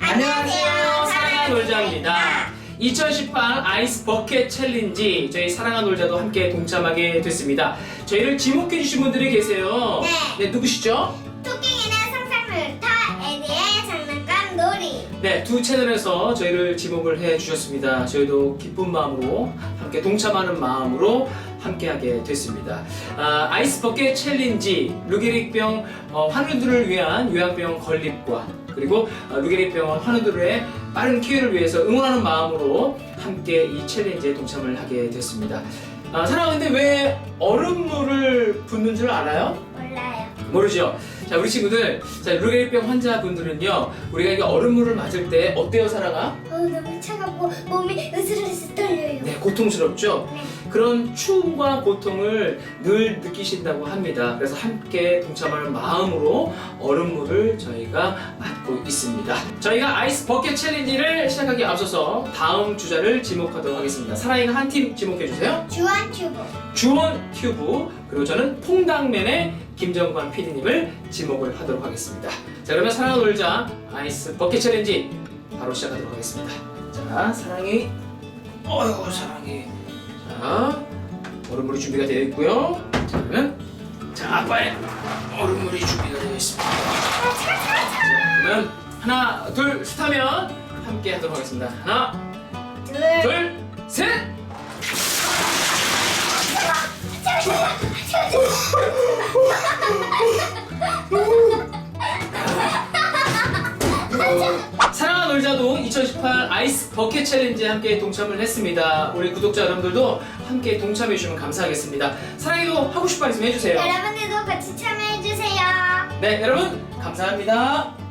안녕하세요. 사랑한 놀자입니다. 2018 아이스 버켓 챌린지 저희 사랑한 놀자도 함께 동참하게 됐습니다. 저희를 지목해 주신 분들이 계세요. 네. 누구시죠? 토끼이는 상상놀이터 에디의 장난감 놀이 네, 두 채널에서 저희를 지목을 해 주셨습니다. 저희도 기쁜 마음으로 함께 동참하는 마음으로 함께하게 됐습니다. 아, 아이스 버켓 챌린지 루게릭병 어, 환우들을 위한 요양병 건립과 그리고 어, 루게릭병 환우들의 빠른 쾌유를 위해서 응원하는 마음으로 함께 이 챌린지에 동참을 하게 됐습니다. 아, 사랑하는데 왜 얼음물을 붓는 줄 알아요? 몰라요 모르죠? 자, 우리 친구들, 자, 루게릭병 환자분들은요, 우리가 이게 얼음물을 맞을 때 어때요, 사랑아? 어 너무 차갑고 몸이 으스르스 떨려요 네, 고통스럽죠? 네. 그런 추움과 고통을 늘 느끼신다고 합니다. 그래서 함께 동참하는 마음으로 얼음물을 저희가 맞고 있습니다. 저희가 아이스 버켓 챌린지를 시작하기 앞서서 다음 주자를 지목하도록 하겠습니다. 사랑이가 한 팀 지목해 주세요. 주한 튜브 주원 튜브 그리고 저는 퐁당맨의 김정관 PD님을 지목을 하도록 하겠습니다. 자 그러면 사랑 놀자 아이스 버킷 챌린지 바로 시작하도록 하겠습니다. 자 사랑이 어휴 사랑이 자 얼음물이 준비가 되어 있고요. 자 그러면 자 아빠의 얼음물이 준비가 되어 있습니다. 자 그러면 하나 둘 셋하면 함께 하도록 하겠습니다. 하나 둘 둘 셋. 사랑한 놀자도 2018 아이스 버켓 챌린지에 함께 동참을 했습니다. 우리 구독자 여러분들도 함께 동참해 주시면 감사하겠습니다. 사랑이도 하고 싶은 말씀 해주세요. 여러분들도 같이 참여해주세요 네, 여러분 감사합니다.